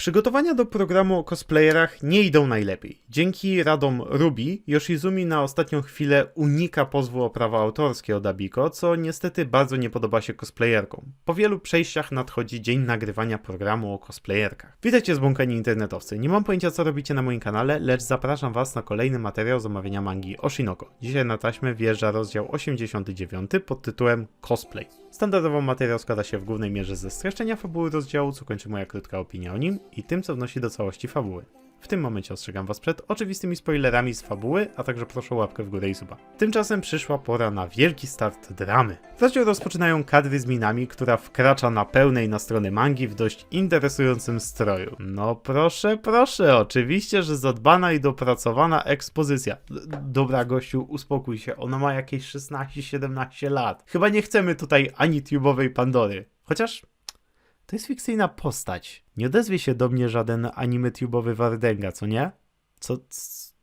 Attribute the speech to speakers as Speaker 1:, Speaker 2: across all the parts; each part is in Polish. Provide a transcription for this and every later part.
Speaker 1: Przygotowania do programu o cosplayerach nie idą najlepiej. Dzięki radom Ruby, Yoshizumi na ostatnią chwilę unika pozwu o prawa autorskie od Abiko, co niestety bardzo nie podoba się cosplayerkom. Po wielu przejściach nadchodzi dzień nagrywania programu o cosplayerkach. Witajcie zbłąkani internetowcy. Nie mam pojęcia co robicie na moim kanale, lecz zapraszam was na kolejny materiał z omawiania mangi Oshinoko. Dzisiaj na taśmę wjeżdża rozdział 89 pod tytułem Cosplay. Standardowo materiał składa się w głównej mierze ze streszczenia fabuły rozdziału, co kończy moja krótka opinia o nim i tym, co wnosi do całości fabuły. W tym momencie ostrzegam was przed oczywistymi spoilerami z fabuły, a także proszę o łapkę w górę i suba. Tymczasem przyszła pora na wielki start dramy. Rozdział rozpoczynają kadry z Minami, która wkracza na pełnej na stronę mangi w dość interesującym stroju. No proszę, proszę, oczywiście, że zadbana i dopracowana ekspozycja. D- Dobra gościu, uspokój się, ona ma jakieś 16-17 lat. Chyba nie chcemy tutaj ani tubowej Pandory. Chociaż to jest fikcyjna postać. Nie odezwie się do mnie żaden anime tubowy Wardenga, co nie? Co,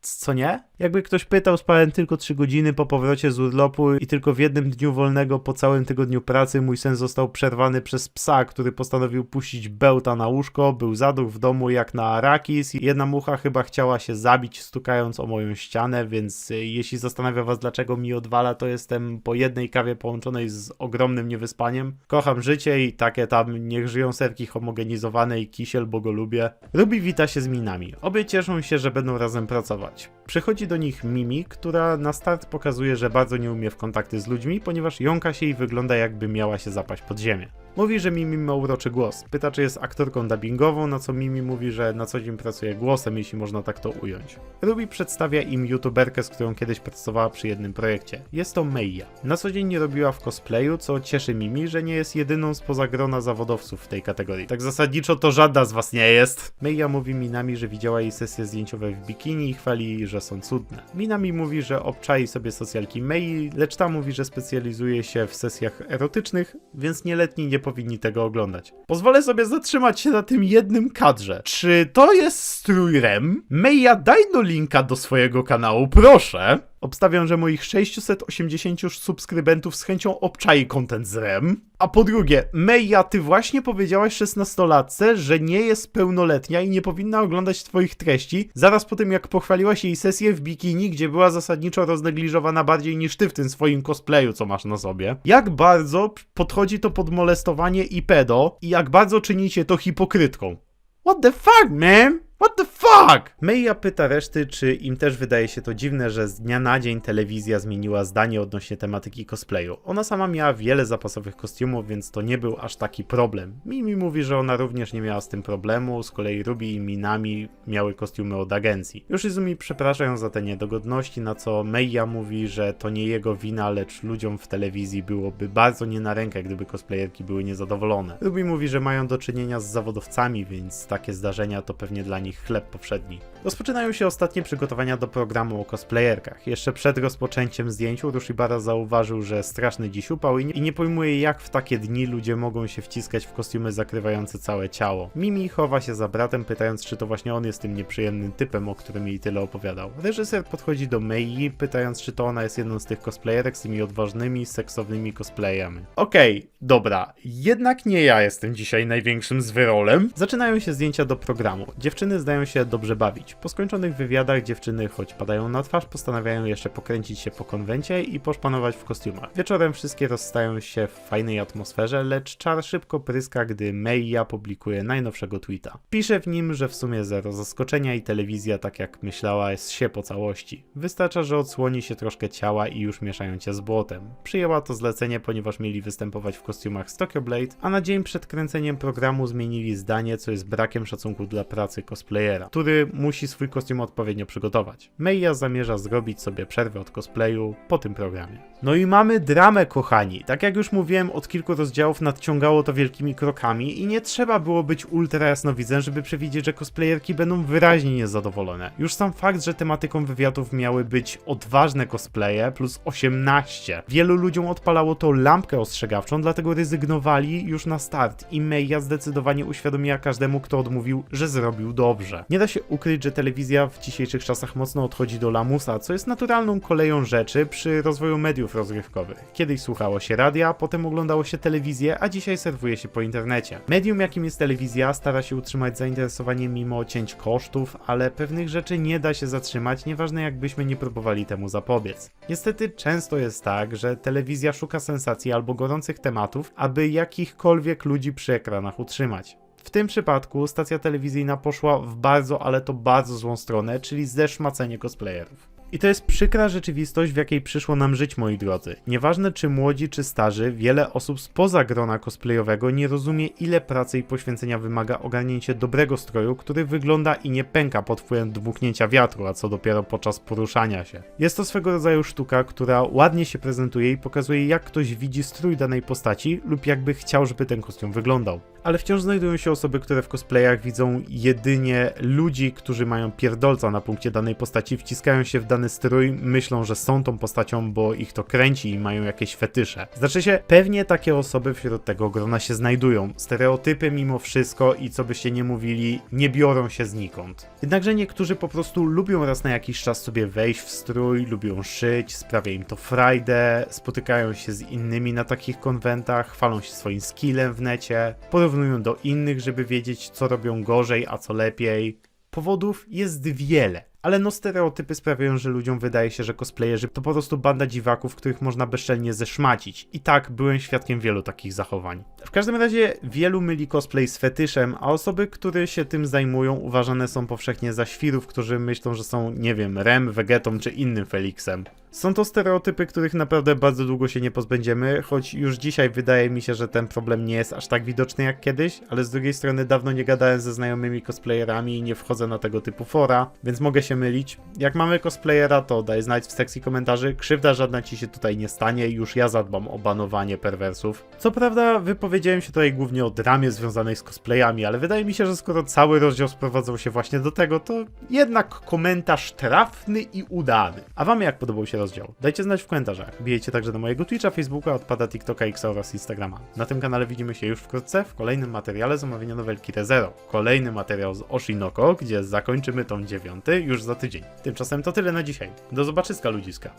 Speaker 1: co nie? Jakby ktoś pytał, spałem tylko 3 godziny po powrocie z urlopu i tylko w jednym dniu wolnego po całym tygodniu pracy mój sen został przerwany przez psa, który postanowił puścić bełta na łóżko, był zaduch w domu jak na Arakis i jedna mucha chyba chciała się zabić stukając o moją ścianę, więc y, jeśli zastanawia was dlaczego mi odwala, to jestem po jednej kawie połączonej z ogromnym niewyspaniem. Kocham życie i takie tam niech żyją serki homogenizowane i kisiel, bo go lubię. Ruby wita się z Minami. Obie cieszą się, że będą razem pracować. Przychodzi do nich Mimi, która na start pokazuje, że bardzo nie umie w kontakty z ludźmi, ponieważ jąka się i wygląda jakby miała się zapaść pod ziemię. Mówi, że Mimi ma uroczy głos. Pyta, czy jest aktorką dubbingową, na co Mimi mówi, że na co dzień pracuje głosem, jeśli można tak to ująć. Ruby przedstawia im youtuberkę, z którą kiedyś pracowała przy jednym projekcie. Jest to Meija. Na co dzień nie robiła w cosplayu, co cieszy Mimi, że nie jest jedyną spoza grona zawodowców w tej kategorii. Tak zasadniczo to żadna z was nie jest. Meija mówi Minami, że widziała jej sesje zdjęciowe w bikini i chwali, że są cudne. Minami mówi, że obczai sobie socjalki Mei, lecz ta mówi, że specjalizuje się w sesjach erotycznych, więc nieletni nie powinni tego oglądać. Pozwolę sobie zatrzymać się na tym jednym kadrze. Czy to jest strój REM? Meja, daj no linka do swojego kanału, proszę. Obstawiam, że moich 680 subskrybentów z chęcią obczai content z REM. A po drugie, Meja, ty właśnie powiedziałaś 16-latce, że nie jest pełnoletnia i nie powinna oglądać twoich treści, zaraz po tym jak pochwaliłaś jej sesję w bikini, gdzie była zasadniczo roznegliżowana bardziej niż ty w tym swoim cosplayu, co masz na sobie. Jak bardzo podchodzi to pod molestowanie i pedo i jak bardzo czynicie to hipokrytką. What the fuck, man? What the fuck? Meija pyta reszty, czy im też wydaje się to dziwne, że z dnia na dzień telewizja zmieniła zdanie odnośnie tematyki cosplayu. Ona sama miała wiele zapasowych kostiumów, więc to nie był aż taki problem. Mimi mówi, że ona również nie miała z tym problemu, z kolei Ruby i Minami miały kostiumy od agencji. Yoshizumi przeprasza ją za te niedogodności, na co Meija mówi, że to nie jego wina, lecz ludziom w telewizji byłoby bardzo nie na rękę, gdyby cosplayerki były niezadowolone. Ruby mówi, że mają do czynienia z zawodowcami, więc takie zdarzenia to pewnie dla nich chleb powszedni. Rozpoczynają się ostatnie przygotowania do programu o cosplayerkach. Jeszcze przed rozpoczęciem zdjęć Urushibara zauważył, że straszny dziś upał i nie, pojmuje jak w takie dni ludzie mogą się wciskać w kostiumy zakrywające całe ciało. Mimi chowa się za bratem, pytając czy to właśnie on jest tym nieprzyjemnym typem, o którym jej tyle opowiadał. Reżyser podchodzi do Mei, pytając czy to ona jest jedną z tych cosplayerek z tymi odważnymi, seksownymi cosplayami. Okej, dobra, jednak nie ja jestem dzisiaj największym zwyrolem. Zaczynają się zdjęcia do programu. Dziewczyny zdają się dobrze bawić. Po skończonych wywiadach dziewczyny, choć padają na twarz, postanawiają jeszcze pokręcić się po konwencie i poszpanować w kostiumach. Wieczorem wszystkie rozstają się w fajnej atmosferze, lecz czar szybko pryska, gdy Meija publikuje najnowszego tweeta. Pisze w nim, że w sumie zero zaskoczenia i telewizja, tak jak myślała, jest się po całości. Wystarcza, że odsłoni się troszkę ciała i już mieszają cię z błotem. Przyjęła to zlecenie, ponieważ mieli występować w kostiumach z Tokyo Blade, a na dzień przed kręceniem programu zmienili zdanie, co jest brakiem szacunku dla pracy cosplayera, który musi swój kostium odpowiednio przygotować. Meija zamierza zrobić sobie przerwę od cosplayu po tym programie. No i mamy dramę, kochani. Tak jak już mówiłem, od kilku rozdziałów nadciągało to wielkimi krokami i nie trzeba było być ultra jasnowidzem, żeby przewidzieć, że cosplayerki będą wyraźnie niezadowolone. Już sam fakt, że tematyką wywiadów miały być odważne cosplaye plus 18. Wielu ludziom odpalało to lampkę ostrzegawczą, dlatego rezygnowali już na start i Meija zdecydowanie uświadomiła każdemu, kto odmówił, że zrobił dobrze. Dobrze. Nie da się ukryć, że telewizja w dzisiejszych czasach mocno odchodzi do lamusa, co jest naturalną koleją rzeczy przy rozwoju mediów rozrywkowych. Kiedyś słuchało się radia, potem oglądało się telewizję, a dzisiaj serwuje się po internecie. Medium, jakim jest telewizja, stara się utrzymać zainteresowanie mimo cięć kosztów, ale pewnych rzeczy nie da się zatrzymać, nieważne jakbyśmy nie próbowali temu zapobiec. Niestety często jest tak, że telewizja szuka sensacji albo gorących tematów, aby jakichkolwiek ludzi przy ekranach utrzymać. W tym przypadku stacja telewizyjna poszła w bardzo, ale to bardzo złą stronę, czyli zeszmacenie cosplayerów. I to jest przykra rzeczywistość, w jakiej przyszło nam żyć, moi drodzy. Nieważne czy młodzi, czy starzy, wiele osób spoza grona cosplayowego nie rozumie, ile pracy i poświęcenia wymaga ogarnięcie dobrego stroju, który wygląda i nie pęka pod wpływem dmuchnięcia wiatru, a co dopiero podczas poruszania się. Jest to swego rodzaju sztuka, która ładnie się prezentuje i pokazuje, jak ktoś widzi strój danej postaci lub jakby chciał, żeby ten kostium wyglądał. Ale wciąż znajdują się osoby, które w cosplayach widzą jedynie ludzi, którzy mają pierdolca na punkcie danej postaci, wciskają się w dany strój, myślą, że są tą postacią, bo ich to kręci i mają jakieś fetysze. Znaczy się, pewnie takie osoby wśród tego grona się znajdują. Stereotypy mimo wszystko i co byście nie mówili, nie biorą się znikąd. Jednakże niektórzy po prostu lubią raz na jakiś czas sobie wejść w strój, lubią szyć, sprawia im to frajdę, spotykają się z innymi na takich konwentach, chwalą się swoim skillem w necie, porównują do innych, żeby wiedzieć, co robią gorzej, a co lepiej. Powodów jest wiele. Ale no stereotypy sprawiają, że ludziom wydaje się, że cosplayerzy to po prostu banda dziwaków, których można bezczelnie zeszmacić. I tak, byłem świadkiem wielu takich zachowań. W każdym razie wielu myli cosplay z fetyszem, a osoby, które się tym zajmują uważane są powszechnie za świrów, którzy myślą, że są, nie wiem, Rem, Vegetą czy innym Felixem. Są to stereotypy, których naprawdę bardzo długo się nie pozbędziemy, choć już dzisiaj wydaje mi się, że ten problem nie jest aż tak widoczny jak kiedyś, ale z drugiej strony dawno nie gadałem ze znajomymi cosplayerami i nie wchodzę na tego typu fora, więc mogę się mylić. Jak mamy cosplayera, to daj znać w sekcji komentarzy, krzywda żadna ci się tutaj nie stanie, już ja zadbam o banowanie perwersów. Co prawda wypowiedziałem się tutaj głównie o dramie związanej z cosplayami, ale wydaje mi się, że skoro cały rozdział sprowadzał się właśnie do tego, to jednak komentarz trafny i udany. A wam jak podobał się rozdział? Dajcie znać w komentarzach. Bijecie także do mojego Twitcha, Facebooka, odpada TikToka, X oraz Instagrama. Na tym kanale widzimy się już wkrótce w kolejnym materiale z omawiania nowelki ReZero. Kolejny materiał z Oshinoko, gdzie zakończymy tą dziewiąty już za tydzień. Tymczasem to tyle na dzisiaj. Do zobaczyska ludziska.